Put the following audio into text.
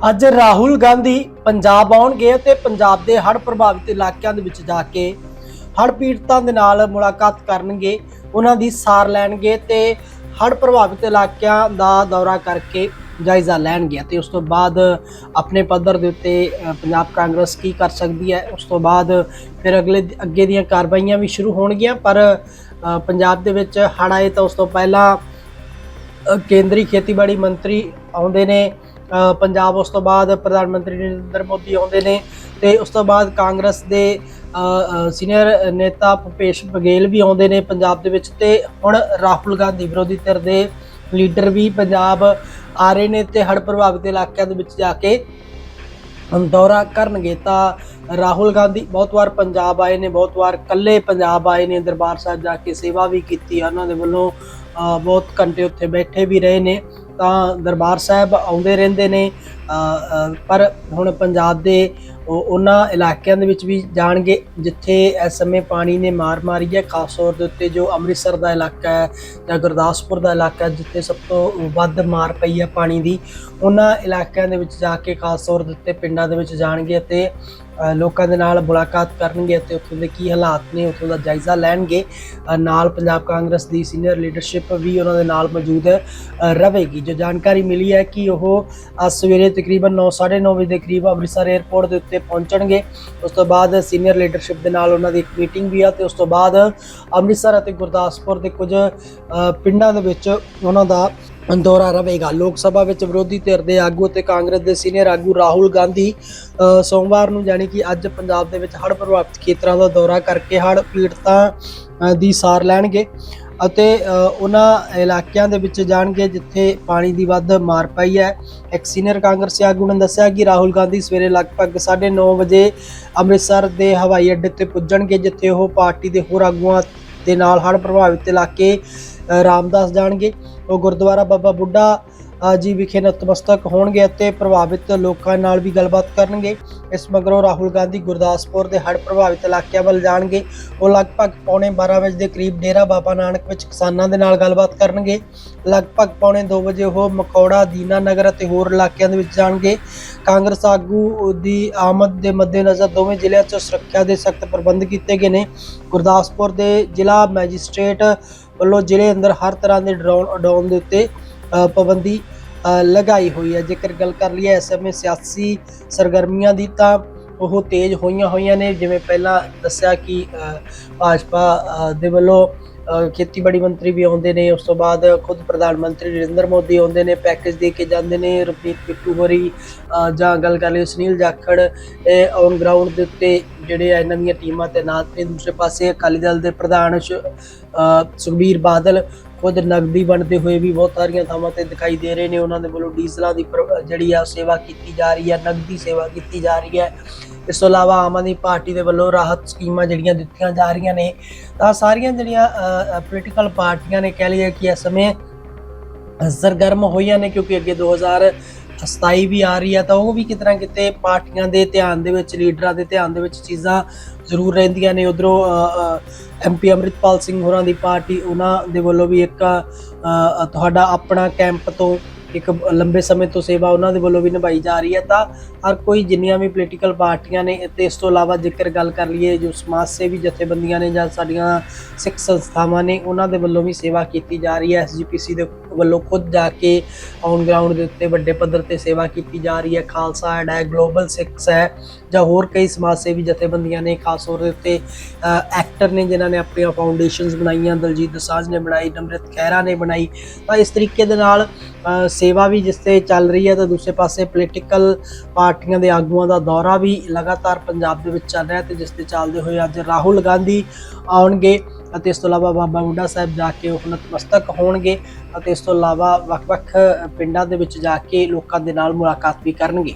ਅੱਜ ਰਾਹੁਲ ਗਾਂਧੀ ਪੰਜਾਬ ਆਉਣਗੇ ਤੇ ਪੰਜਾਬ ਦੇ ਹੜ੍ਹ ਪ੍ਰਭਾਵਿਤ ਇਲਾਕਿਆਂ ਦੇ ਵਿੱਚ ਜਾ ਕੇ ਹੜ੍ਹ ਪੀੜਤਾਂ ਦੇ ਨਾਲ ਮੁਲਾਕਾਤ ਕਰਨਗੇ, ਉਹਨਾਂ ਦੀ ਸਾਰ ਲੈਣਗੇ ਤੇ ਹੜ੍ਹ ਪ੍ਰਭਾਵਿਤ ਇਲਾਕਿਆਂ ਦਾ ਦੌਰਾ ਕਰਕੇ ਜਾਇਜ਼ਾ ਲੈਣਗੇ ਤੇ ਉਸ ਤੋਂ ਬਾਅਦ ਆਪਣੇ ਪੱਧਰ ਦੇ ਉੱਤੇ ਪੰਜਾਬ ਕਾਂਗਰਸ ਕੀ ਕਰ ਸਕਦੀ ਹੈ, ਉਸ ਤੋਂ ਬਾਅਦ ਫਿਰ ਅਗਲੇ ਅੱਗੇ ਦੀਆਂ ਕਾਰਵਾਈਆਂ ਵੀ ਸ਼ੁਰੂ ਹੋਣਗੀਆਂ, ਪਰ ਪੰਜਾਬ ਦੇ ਵਿੱਚ ਹੜ੍ਹ ਆਏ ਤਾਂ ਉਸ ਤੋਂ ਪਹਿਲਾਂ ਕੇਂਦਰੀ ਖੇਤੀਬਾੜੀ ਮੰਤਰੀ ਆਉਂਦੇ ਨੇ ਪੰਜਾਬ ਉਸ ਤੋਂ ਬਾਅਦ ਪ੍ਰਧਾਨ ਮੰਤਰੀ ਨਰਿੰਦਰ ਮੋਦੀ ਆਉਂਦੇ ਨੇ ਤੇ ਉਸ ਤੋਂ ਬਾਅਦ ਕਾਂਗਰਸ ਦੇ ਸੀਨੀਅਰ ਨੇਤਾ ਭੁਪੇਸ਼ ਬਘੇਲ ਵੀ ਆਉਂਦੇ ਨੇ ਪੰਜਾਬ ਦੇ ਵਿੱਚ ਤੇ ਹੁਣ ਰਾਹੁਲ ਗਾਂਧੀ ਵਿਰੋਧੀ ਧਿਰ ਦੇ ਲੀਡਰ ਵੀ ਪੰਜਾਬ ਆ ਰਹੇ ਨੇ ਤੇ ਹੜ੍ਹ ਪ੍ਰਭਾਵਿਤ ਇਲਾਕਿਆਂ ਦੇ ਵਿੱਚ ਜਾ ਕੇ ਦੌਰਾ ਕਰਨਗੇ ਤਾਂ ਰਾਹੁਲ ਗਾਂਧੀ ਬਹੁਤ ਵਾਰ ਪੰਜਾਬ ਆਏ ਨੇ, ਬਹੁਤ ਵਾਰ ਕੱਲੇ ਪੰਜਾਬ ਆਏ ਨੇ, ਦਰਬਾਰ ਸਾਹਿਬ ਜਾ ਕੇ ਸੇਵਾ ਵੀ ਕੀਤੀ ਉਹਨਾਂ ਦੇ ਵੱਲੋਂ ਬਹੁਤ ਘੰਟੇ ਉੱਥੇ ਬੈਠੇ ਵੀ ਰਹੇ ਨੇ। ਤਾਂ ਦਰਬਾਰ ਸਾਹਿਬ ਆਉਂਦੇ ਰਹਿੰਦੇ ਨੇ ਪਰ ਹੁਣ ਪੰਜਾਬ ਦੇ ਉਹਨਾਂ ਇਲਾਕਿਆਂ ਦੇ ਵਿੱਚ ਵੀ ਜਾਣਗੇ ਜਿੱਥੇ ਇਸ ਸਮੇਂ ਪਾਣੀ ਨੇ ਮਾਰ ਮਾਰੀ ਹੈ ਖਾਸ ਤੌਰ ਦੇ ਉੱਤੇ ਜੋ ਅੰਮ੍ਰਿਤਸਰ ਦਾ ਇਲਾਕਾ ਹੈ ਜਾਂ ਗੁਰਦਾਸਪੁਰ ਦਾ ਇਲਾਕਾ ਹੈ, ਜਿੱਥੇ ਸਭ ਤੋਂ ਵੱਧ ਮਾਰ ਪਈ ਹੈ ਪਾਣੀ ਦੀ। ਉਹਨਾਂ ਇਲਾਕਿਆਂ ਦੇ ਵਿੱਚ ਜਾ ਕੇ ਖਾਸ ਤੌਰ ਦੇ ਉੱਤੇ ਪਿੰਡਾਂ ਦੇ ਵਿੱਚ ਜਾਣਗੇ ਅਤੇ ਲੋਕਾਂ ਦੇ ਨਾਲ ਮੁਲਾਕਾਤ ਕਰਨਗੇ ਅਤੇ ਉੱਥੋਂ ਦੇ ਕੀ ਹਾਲਾਤ ਨੇ ਉੱਥੋਂ ਦਾ ਜਾਇਜ਼ਾ ਲੈਣਗੇ। ਨਾਲ ਪੰਜਾਬ ਕਾਂਗਰਸ ਦੀ ਸੀਨੀਅਰ ਲੀਡਰਸ਼ਿਪ ਵੀ ਉਹਨਾਂ ਦੇ ਨਾਲ ਮੌਜੂਦ ਰਹੇਗੀ। ਜੋ ਜਾਣਕਾਰੀ ਮਿਲੀ ਹੈ ਕਿ ਉਹ ਸਵੇਰੇ ਤਕਰੀਬਨ 9:30 ਵਜੇ ਦੇ ਕਰੀਬ ਅੰਮ੍ਰਿਤਸਰ 에ਅਰਪੋਰਟ ਦੇ ਉੱਤੇ ਪਹੁੰਚਣਗੇ। ਉਸ ਤੋਂ ਬਾਅਦ ਸੀਨੀਅਰ ਲੀਡਰਸ਼ਿਪ ਦੇ ਨਾਲ ਉਹਨਾਂ ਦੀ ਇੱਕ ਮੀਟਿੰਗ ਵੀ ਆ ਤੇ ਉਸ ਤੋਂ ਬਾਅਦ ਅੰਮ੍ਰਿਤਸਰ ਅਤੇ ਗੁਰਦਾਸਪੁਰ ਦੇ ਕੁਝ ਪਿੰਡਾਂ ਦੇ ਵਿੱਚ ਉਹਨਾਂ ਦਾ ਦੌਰਾ ਰਹੇਗਾ। ਲੋਕ ਸਭਾ ਵਿੱਚ ਵਿਰੋਧੀ ਧਿਰ ਦੇ ਆਗੂ ਅਤੇ ਕਾਂਗਰਸ ਦੇ ਸੀਨੀਅਰ ਆਗੂ ਰਾਹੁਲ ਗਾਂਧੀ ਸੋਮਵਾਰ ਨੂੰ ਜਾਣੀ ਕਿ ਅੱਜ ਪੰਜਾਬ ਦੇ ਵਿੱਚ ਹੜ੍ਹ ਪ੍ਰਭਾਵਿਤ ਖੇਤਰਾਂ ਦਾ ਦੌਰਾ ਕਰਕੇ ਹੜ੍ਹ ਪੀੜਤਾਂ ਦੀ ਸਾਰ ਲੈਣਗੇ। ਅਤੇ ਉਹਨਾਂ ਇਲਾਕਿਆਂ ਦੇ ਵਿੱਚ ਜਾਣਗੇ ਜਿੱਥੇ ਪਾਣੀ ਦੀ ਵੱਧ ਮਾਰ ਪਈ ਹੈ। ਇੱਕ ਸੀਨੀਅਰ ਕਾਂਗਰਸੀ ਆਗੂ ਨੇ ਦੱਸਿਆ ਕਿ ਰਾਹੁਲ ਗਾਂਧੀ ਸਵੇਰੇ ਲਗਭਗ 9:30 ਵਜੇ ਅੰਮ੍ਰਿਤਸਰ ਦੇ ਹਵਾਈ ਅੱਡੇ ਤੇ ਪੁੱਜਣਗੇ, ਜਿੱਥੇ ਉਹ ਪਾਰਟੀ ਦੇ ਹੋਰ ਆਗੂਆਂ ਦੇ ਨਾਲ ਹੜ੍ਹ ਪ੍ਰਭਾਵਿਤ ਇਲਾਕੇ ਰਾਮਦਾਸ ਜਾਣਗੇ। ਉਹ ਗੁਰਦੁਆਰਾ ਬਾਬਾ ਬੁੱਢਾ ਜੀ ਵਿਖੇ ਨਤਮਸਤਕ ਹੋਣਗੇ ਅਤੇ ਪ੍ਰਭਾਵਿਤ ਲੋਕਾਂ ਨਾਲ ਵੀ ਗੱਲਬਾਤ ਕਰਨਗੇ। ਇਸ ਮਗਰੋਂ ਰਾਹੁਲ ਗਾਂਧੀ ਗੁਰਦਾਸਪੁਰ ਦੇ ਹੜ੍ਹ ਪ੍ਰਭਾਵਿਤ ਇਲਾਕਿਆਂ ਵੱਲ ਜਾਣਗੇ। ਉਹ ਲਗਭਗ ਪੌਣੇ 12 ਵਜੇ ਦੇ ਕਰੀਬ ਡੇਰਾ ਬਾਬਾ ਨਾਨਕ ਵਿੱਚ ਕਿਸਾਨਾਂ ਦੇ ਨਾਲ ਗੱਲਬਾਤ ਕਰਨਗੇ। ਲਗਭਗ ਪੌਣੇ 2 ਵਜੇ ਉਹ ਮਕੌੜਾ, ਦੀਨਾ ਨਗਰ ਅਤੇ ਹੋਰ ਇਲਾਕਿਆਂ ਦੇ ਵਿੱਚ ਜਾਣਗੇ। ਕਾਂਗਰਸ ਆਗੂ ਦੀ ਆਮਦ ਦੇ ਮੱਦੇਨਜ਼ਰ ਦੋਵੇਂ ਜ਼ਿਲ੍ਹਿਆਂ 'ਚ ਸੁਰੱਖਿਆ ਦੇ ਸਖਤ ਪ੍ਰਬੰਧ ਕੀਤੇ ਗਏ ਨੇ। ਗੁਰਦਾਸਪੁਰ ਦੇ ਜ਼ਿਲ੍ਹਾ ਮੈਜਿਸਟ੍ਰੇਟ ਵੱਲੋਂ ਜ਼ਿਲ੍ਹੇ ਅੰਦਰ ਹਰ ਤਰ੍ਹਾਂ ਦੇ ਡਰਾਉਣ ਉਡਾਉਣ ਦੇ ਉੱਤੇ ਪਾਬੰਦੀ ਲਗਾਈ ਹੋਈ ਹੈ। ਜੇਕਰ ਗੱਲ ਕਰ ਲਈਏ ਇਸ ਸਮੇਂ ਸਿਆਸੀ ਸਰਗਰਮੀਆਂ ਦੀ ਤਾਂ ਉਹ ਤੇਜ਼ ਹੋਈਆਂ ਹੋਈਆਂ ਨੇ। ਜਿਵੇਂ ਪਹਿਲਾਂ ਦੱਸਿਆ ਕਿ ਭਾਜਪਾ ਦੇ ਵੱਲੋਂ ਖੇਤੀਬਾੜੀ ਮੰਤਰੀ ਵੀ ਆਉਂਦੇ ਨੇ। ਉਸ ਤੋਂ ਬਾਅਦ ਖੁਦ ਪ੍ਰਧਾਨ ਮੰਤਰੀ ਨਰਿੰਦਰ ਮੋਦੀ ਆਉਂਦੇ ਨੇ। ਪੈਕੇਜ ਦੇ ਕੇ ਜਾਂਦੇ ਨੇ। ਰਵਨੀਤ ਬਿੱਟੂ ਹੋਰੀ ਜਾਂ ਗੱਲ ਕਰ ਲਈਏ ਸੁਨੀਲ ਜਾਖੜ, ਇਹ ਔਨ ਗਰਾਊਂਡ ਦੇ ਉੱਤੇ ਜਿਹੜੇ ਆ ਨਵੀਆਂ ਟੀਮਾਂ ਤੈਨਾਤ ਨੇ ਦੂਸਰੇ ਪਾਸੇ ਅਕਾਲੀ ਦਲ ਦੇ ਪ੍ਰਧਾਨ ਸ਼- ਸੁਖਬੀਰ ਬਾਦਲ ਖੁਦ ਨਗਦੀ ਬਣਦੇ ਹੋਏ ਵੀ ਬਹੁਤ ਸਾਰੀਆਂ ਥਾਵਾਂ ਤੇ ਦਿਖਾਈ ਦੇ ਰਹੇ ਨੇ। ਉਹਨਾਂ ਦੇ ਵੱਲੋਂ ਡੀਜ਼ਲਾਂ ਦੀ ਪ੍ਰ- ਜਿਹੜੀ ਆ ਸੇਵਾ ਕੀਤੀ ਜਾ ਰਹੀ ਹੈ, ਨਗਦੀ ਸੇਵਾ ਕੀਤੀ ਜਾ ਰਹੀ ਹੈ। ਇਸ ਤੋਂ ਇਲਾਵਾ ਆਮ ਆਦਮੀ ਪਾਰਟੀ ਦੇ ਵੱਲੋਂ ਰਾਹਤ ਸਕੀਮਾਂ ਜਿਹੜੀਆਂ ਦਿੱਤੀਆਂ ਜਾ ਰਹੀਆਂ ਨੇ, ਤਾਂ ਸਾਰੀਆਂ ਜਿਹੜੀਆਂ ਪੋਲੀਟੀਕਲ ਪਾਰਟੀਆਂ ਨੇ ਕਹਿ ਲਈਏ ਕਿ ਇਸ ਸਮੇਂ ਸਰਗਰਮ ਹੋਈਆਂ ਨੇ ਕਿਉਂਕਿ ਅੱਗੇ 2027 ਵੀ ਆ ਰਹੀ ਹੈ ਤਾਂ ਉਹ ਵੀ ਕਿਤਨਾ ਕਿਤੇ ਪਾਰਟੀਆਂ ਦੇ ਧਿਆਨ ਦੇ ਵਿੱਚ, ਲੀਡਰਾਂ ਦੇ ਧਿਆਨ ਦੇ ਵਿੱਚ ਚੀਜ਼ਾਂ ਜ਼ਰੂਰ ਰਹਿੰਦੀਆਂ ਨੇ। ਉਧਰੋਂ ਐਮਪੀ ਅੰਮ੍ਰਿਤਪਾਲ ਸਿੰਘ ਹੋਰਾਂ ਦੀ ਪਾਰਟੀ, ਉਹਨਾਂ ਦੇ ਵੱਲੋਂ ਵੀ ਇੱਕ ਤੁਹਾਡਾ ਆਪਣਾ ਕੈਂਪ ਤੋਂ ਇੱਕ ਲੰਬੇ ਸਮੇਂ ਤੋਂ ਸੇਵਾ ਉਹਨਾਂ ਦੇ ਵੱਲੋਂ ਵੀ ਨਿਭਾਈ ਜਾ ਰਹੀ ਹੈ, ਤਾਂ ਹਰ ਕੋਈ ਜਿੰਨੀਆਂ ਵੀ ਪੋਲੀਟੀਕਲ ਪਾਰਟੀਆਂ ਨੇ, ਤੇ ਇਸ ਤੋਂ ਇਲਾਵਾ ਜੇਕਰ ਗੱਲ ਕਰ ਲਈਏ ਜੋ ਸਮਾਜ ਸੇਵੀ ਜਥੇਬੰਦੀਆਂ ਨੇ ਜਾਂ ਸਾਡੀਆਂ ਸਿੱਖ ਸੰਸਥਾਵਾਂ ਨੇ, ਉਹਨਾਂ ਦੇ ਵੱਲੋਂ ਵੀ ਸੇਵਾ ਕੀਤੀ ਜਾ ਰਹੀ ਹੈ। ਐਸਜੀਪੀਸੀ ਦੇ ਵੱਲੋਂ ਖੁਦ ਜਾ ਕੇ ਔਨ ਗਰਾਊਂਡ ਦੇ ਉੱਤੇ ਵੱਡੇ ਪੱਧਰ ਤੇ ਸੇਵਾ ਕੀਤੀ ਜਾ ਰਹੀ ਹੈ। ਖਾਲਸਾ ਐਡ ਹੈ, ਗਲੋਬਲ ਸਿੱਖਸ ਹੈ, ਜਾਂ ਹੋਰ ਕਈ ਸਮਾਜ ਸੇਵੀ ਜਥੇਬੰਦੀਆਂ ਨੇ, ਖਾਸ ਤੌਰ ਦੇ ਉੱਤੇ ਐਕਟਰ ਨੇ ਜਿਨ੍ਹਾਂ ਨੇ ਆਪਣੀਆਂ ਫਾਊਂਡੇਸ਼ਨਸ ਬਣਾਈਆਂ, ਦਲਜੀਤ ਦਸਾਂਝ ਨੇ ਬਣਾਈ, ਨਮਰਿਤ ਖਹਿਰਾ ਨੇ ਬਣਾਈ। ਤਾਂ ਇਸ ਤਰੀਕੇ ਦੇ ਨਾਲ ਸੇਵਾ ਵੀ ਜਿਸ ਤੇ ਚੱਲ ਰਹੀ ਹੈ ਤਾਂ ਦੂਸਰੇ ਪਾਸੇ ਪੋਲੀਟੀਕਲ ਪਾਰਟੀਆਂ ਦੇ ਆਗੂਆਂ ਦਾ ਦੌਰਾ ਵੀ ਲਗਾਤਾਰ ਪੰਜਾਬ ਦੇ ਵਿੱਚ ਚੱਲ ਰਿਹਾ ਤੇ ਜਿਸ ਤੇ ਚੱਲਦੇ ਹੋਏ ਅੱਜ ਰਾਹੁਲ ਗਾਂਧੀ ਆਉਣਗੇ ਅਤੇ ਇਸ ਤੋਂ ਇਲਾਵਾ ਬਾਬਾ ਬੁੱਢਾ ਸਾਹਿਬ ਜਾ ਕੇ ਉਹ ਨਤਮਸਤਕ ਹੋਣਗੇ ਅਤੇ ਇਸ ਤੋਂ ਇਲਾਵਾ ਵੱਖ-ਵੱਖ ਪਿੰਡਾਂ ਦੇ ਵਿੱਚ ਜਾ ਕੇ ਲੋਕਾਂ ਦੇ ਨਾਲ ਮੁਲਾਕਾਤ ਵੀ ਕਰਨਗੇ।